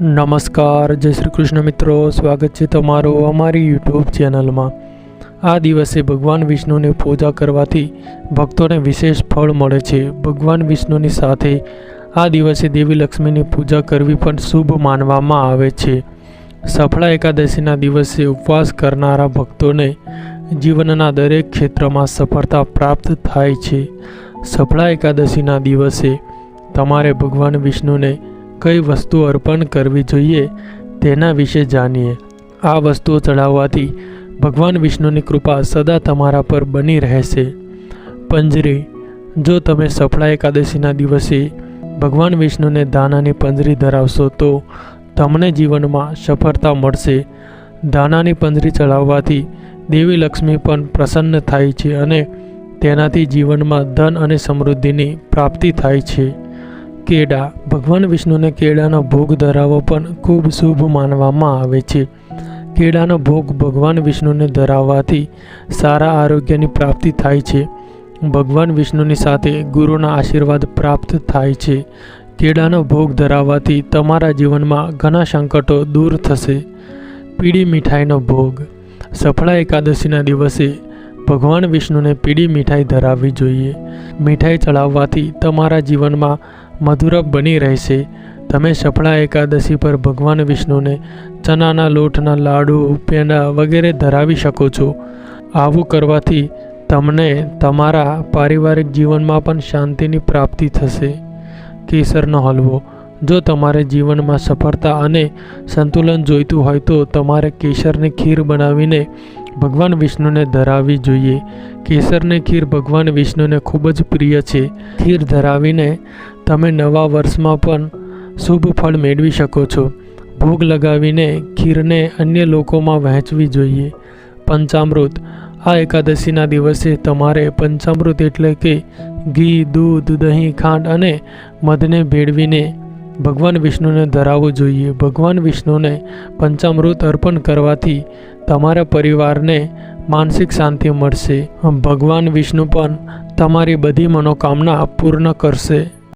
નમસ્કાર, જય શ્રી કૃષ્ણ મિત્રો. સ્વાગત છે તમારું અમારી યુટ્યુબ ચેનલમાં. આ દિવસે ભગવાન વિષ્ણુની પૂજા કરવાથી ભક્તોને વિશેષ ફળ મળે છે. ભગવાન વિષ્ણુની સાથે આ દિવસે દેવી લક્ષ્મીની પૂજા કરવી પણ શુભ માનવામાં આવે છે. સફળા એકાદશીના દિવસે ઉપવાસ કરનારા ભક્તોને જીવનના દરેક ક્ષેત્રમાં સફળતા પ્રાપ્ત થાય છે. સફળા એકાદશીના દિવસે તમારે ભગવાન વિષ્ણુને કઈ વસ્તુ અર્પણ કરવી જોઈએ તેના વિશે જાણીએ. આ વસ્તુઓ ચડાવવાથી ભગવાન વિષ્ણુની કૃપા સદા તમારા પર બની રહેશે. પંજરી, જો તમે સફળા એકાદશીના દિવસે ભગવાન વિષ્ણુને દાનાની પંજરી ધરાવશો તો તમને જીવનમાં સફળતા મળશે. દાનાની પંજરી ચડાવવાથી દેવી લક્ષ્મી પણ પ્રસન્ન થાય છે અને તેનાથી જીવનમાં ધન અને સમૃદ્ધિની પ્રાપ્તિ થાય છે. કેળા. ભગવાન વિષ્ણુને કેળાનો ભોગ ધરાવવો પણ ખૂબ શુભ માનવામાં આવે છે. કેળાનો ભોગ ભગવાન વિષ્ણુને ધરાવવાથી સારા આરોગ્યની પ્રાપ્તિ થાય છે. ભગવાન વિષ્ણુની સાથે ગુરુના આશીર્વાદ પ્રાપ્ત થાય છે. કેળાનો ભોગ ધરાવવાથી તમારા જીવનમાં ઘણા સંકટો દૂર થશે. પીળી મીઠાઈનો ભોગ. સફળા એકાદશીના દિવસે ભગવાન વિષ્ણુને પીળી મીઠાઈ ધરાવવી જોઈએ. મીઠાઈ ચડાવવાથી તમારા જીવનમાં મધુરપ બની રહેશે. તમે સફળા એકાદશી પર ભગવાન વિષ્ણુને ચણાના લોટના લાડુ પેંડા વગેરે ધરાવી શકો છો. આવું કરવાથી તમને તમારા પારિવારિક જીવનમાં પણ શાંતિની પ્રાપ્તિ થશે. કેસરનો હલવો. જો તમારે જીવનમાં સફળતા અને સંતુલન જોઈતું હોય તો તમારે કેસરની ખીર બનાવીને ભગવાન વિષ્ણુને ધરાવવી જોઈએ. કેસરને ખીર ભગવાન વિષ્ણુને ખૂબ જ પ્રિય છે. ખીર ધરાવીને તમે નવા વર્ષમાં પણ શુભ ફળ મેળવી શકો છો. ભોગ લગાવીને ખીરને અન્ય લોકોમાં વહેંચવી જોઈએ. પંચામૃત. આ એકાદશીના દિવસે તમારે પંચામૃત એટલે કે ઘી, દૂધ, દહીં, ખાંડ અને મધને ભેળવીને ભગવાન વિષ્ણુને ધરાવવું જોઈએ. ભગવાન વિષ્ણુને પંચામૃત અર્પણ કરવાથી તમારા પરિવારને માનસિક શાંતિ મળશે. ભગવાન વિષ્ણુ પણ તમારી બધી મનોકામના પૂર્ણ કરશે.